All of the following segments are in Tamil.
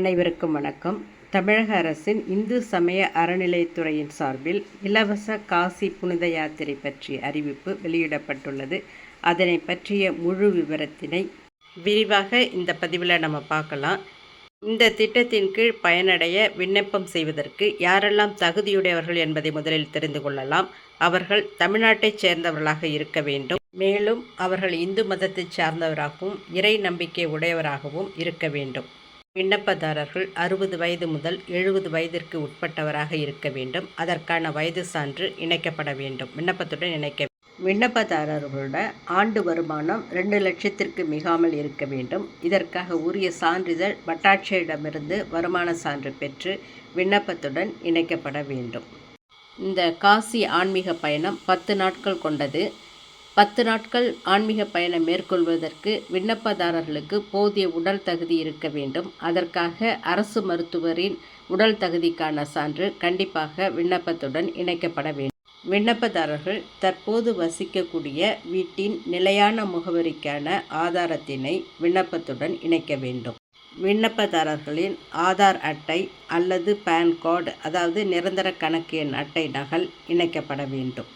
அனைவருக்கும் வணக்கம். தமிழக அரசின் இந்து சமய அறநிலையத்துறையின் சார்பில் இலவச காசி புனித யாத்திரை பற்றிய அறிவிப்பு வெளியிடப்பட்டுள்ளது. அதனை பற்றிய முழு விவரத்தினை விரிவாக இந்த பதிவில் நம்ம பார்க்கலாம். இந்த திட்டத்தின் கீழ் பயனடைய விண்ணப்பம் செய்வதற்கு யாரெல்லாம் தகுதியுடையவர்கள் என்பதை முதலில் தெரிந்து கொள்ளலாம். அவர்கள் தமிழ்நாட்டைச் சேர்ந்தவர்களாக இருக்க வேண்டும். மேலும் அவர்கள் இந்து மதத்தைச் சார்ந்தவராகவும் இறை நம்பிக்கை உடையவராகவும் இருக்க வேண்டும். விண்ணப்பதாரர்கள் அறுபது வயது முதல் எழுபது வயதிற்கு உட்பட்டவராக இருக்க வேண்டும். அதற்கான வயது சான்று இணைக்கப்பட வேண்டும். விண்ணப்பத்துடன் இணைக்க விண்ணப்பதாரர்களோட ஆண்டு வருமானம் ரெண்டு லட்சத்திற்கு மிகாமல் இருக்க வேண்டும். இதற்காக உரிய சான்றிதழ் வட்டாட்சியரிடமிருந்து வருமான சான்று பெற்று விண்ணப்பத்துடன் இணைக்கப்பட வேண்டும். இந்த காசி ஆன்மீக பயணம் பத்து நாட்கள் கொண்டது. பத்து நாட்கள் ஆன்மீக பயணம் மேற்கொள்வதற்கு விண்ணப்பதாரர்களுக்கு போதிய உடல் தகுதி இருக்க வேண்டும். அதற்காக அரசு மருத்துவரின் உடல் தகுதிக்கான சான்று கண்டிப்பாக விண்ணப்பத்துடன் இணைக்கப்பட வேண்டும். விண்ணப்பதாரர்கள் தற்போது வசிக்கக்கூடிய வீட்டின் நிலையான முகவரிக்கான ஆதாரத்தினை விண்ணப்பத்துடன் இணைக்க வேண்டும். விண்ணப்பதாரர்களின் ஆதார் அட்டை அல்லது பேன் கார்டு அதாவது நிரந்தர கணக்கு எண் அட்டை நகல் இணைக்கப்பட வேண்டும்.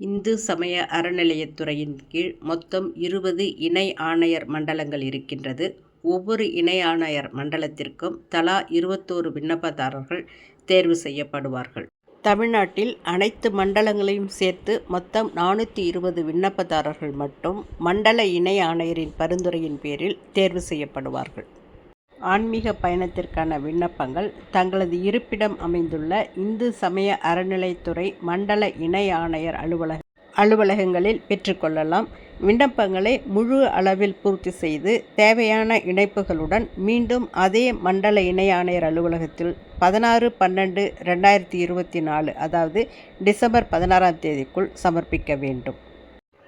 இந்து சமய அறநிலையத்துறையின் கீழ் மொத்தம் இருபது இணை ஆணையர் மண்டலங்கள் இருக்கின்றது. ஒவ்வொரு இணை ஆணையர் மண்டலத்திற்கும் தலா இருபத்தோரு விண்ணப்பதாரர்கள் தேர்வு செய்யப்படுவார்கள். தமிழ்நாட்டில் அனைத்து மண்டலங்களையும் சேர்த்து மொத்தம் நானூற்றி இருபது விண்ணப்பதாரர்கள் மட்டும் மண்டல இணை ஆணையரின் பரிந்துரையின் பேரில் தேர்வு செய்யப்படுவார்கள். ஆன்மீக பயணத்திற்கான விண்ணப்பங்கள் தங்களது இருப்பிடம் அமைந்துள்ள இந்து சமய அறநிலைத்துறை மண்டல இணை ஆணையர் அலுவலக அலுவலகங்களில் பெற்றுக்கொள்ளலாம். விண்ணப்பங்களை முழு அளவில் பூர்த்தி செய்து தேவையான இணைப்புகளுடன் மீண்டும் அதே மண்டல இணை ஆணையர் அலுவலகத்தில் பதினாறு பன்னெண்டு ரெண்டாயிரத்தி இருபத்தி நாலு அதாவது டிசம்பர் பதினாறாம் தேதிக்குள் சமர்ப்பிக்க வேண்டும்.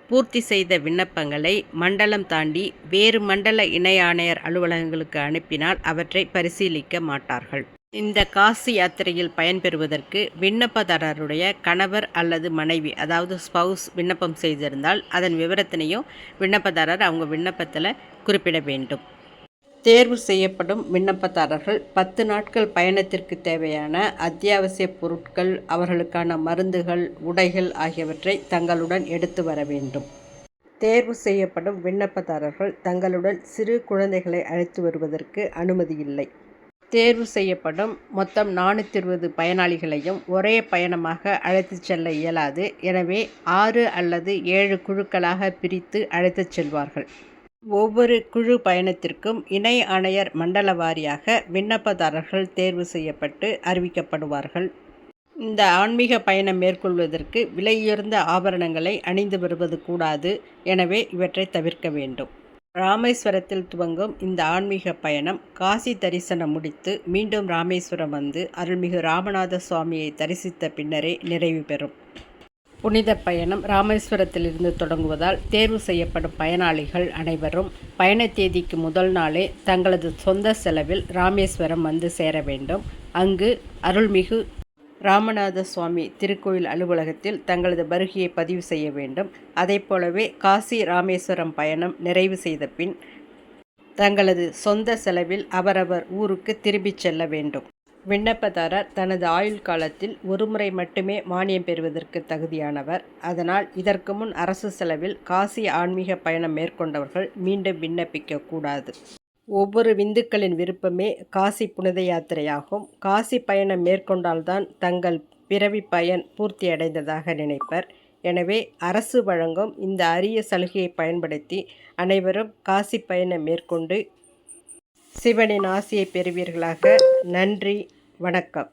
பூர்த்தி செய்த விண்ணப்பங்களை மண்டலம் தாண்டி வேறு மண்டல இணை ஆணையர் அலுவலகங்களுக்கு அனுப்பினால் அவற்றை பரிசீலிக்க மாட்டார்கள். இந்த காசி யாத்திரையில் பயன்பெறுவதற்கு விண்ணப்பதாரருடைய கணவர் அல்லது மனைவி அதாவது ஸ்பவுஸ் விண்ணப்பம் செய்திருந்தால் அதன் விவரத்தினையும் விண்ணப்பதாரர் அவங்க விண்ணப்பத்தில் குறிப்பிட வேண்டும். தேர்வு செய்யப்படும் விண்ணப்பதாரர்கள் பத்து நாட்கள் பயணத்திற்கு தேவையான அத்தியாவசிய பொருட்கள் அவர்களுக்கான மருந்துகள் உடைகள் ஆகியவற்றை தங்களுடன் எடுத்து வர வேண்டும். தேர்வு செய்யப்படும் விண்ணப்பதாரர்கள் தங்களுடன் சிறு குழந்தைகளை அழைத்து வருவதற்கு அனுமதி இல்லை. தேர்வு செய்யப்படும் மொத்தம் நானூற்றி இருபது பயனாளிகளையும் ஒரே பயணமாக அழைத்துச் செல்ல இயலாது. எனவே ஆறு அல்லது ஏழு குழுக்களாக பிரித்து அழைத்துச் செல்வார்கள். ஒவ்வொரு குழு பயணத்திற்கும் இணை ஆணையர் மண்டல வாரியாக விண்ணப்பதாரர்கள் தேர்வு செய்யப்பட்டு அறிவிக்கப்படுவார்கள். இந்த ஆன்மீக பயணம் மேற்கொள்வதற்கு விலையுயர்ந்த ஆபரணங்களை அணிந்து வருவது கூடாது. எனவே இவற்றை தவிர்க்க வேண்டும். ராமேஸ்வரத்தில் துவங்கும் இந்த ஆன்மீக பயணம் காசி தரிசனம் முடித்து மீண்டும் ராமேஸ்வரம் வந்து அருள்மிகு ராமநாத சுவாமியை தரிசித்த பின்னரே நிறைவு பெறும். புனித பயணம் ராமேஸ்வரத்திலிருந்து தொடங்குவதால் தேர்வு செய்யப்படும் பயனாளிகள் அனைவரும் பயண தேதிக்கு முதல் நாளே தங்களது சொந்த செலவில் ராமேஸ்வரம் வந்து சேர வேண்டும். அங்கு அருள்மிகு ராமநாத சுவாமி திருக்கோயில் அலுவலகத்தில் தங்களது வருகையை பதிவு செய்ய வேண்டும். அதே போலவே காசி ராமேஸ்வரம் பயணம் நிறைவு செய்த பின் தங்களது சொந்த செலவில் அவரவர் ஊருக்கு திரும்பிச் செல்ல வேண்டும். விண்ணப்பதாரர் தனது ஆயுள் காலத்தில் ஒருமுறை மட்டுமே மானியம் பெறுவதற்கு தகுதியானவர். அதனால் இதற்கு முன் அரசு செலவில் காசி ஆன்மீக பயணம் மேற்கொண்டவர்கள் மீண்டும் விண்ணப்பிக்க கூடாது. ஒவ்வொரு விந்துக்களின் விருப்பமே காசி புனித யாத்திரையாகும். காசி பயணம் மேற்கொண்டால்தான் தங்கள் பிறவி பயன் பூர்த்தியடைந்ததாக நினைப்பர். எனவே அரசு வழங்கும் இந்த அரிய சலுகையை பயன்படுத்தி அனைவரும் காசி பயணம் மேற்கொண்டு சிவனின் ஆசியை பெறுவீர்களாக. நன்றி. வணக்கம்.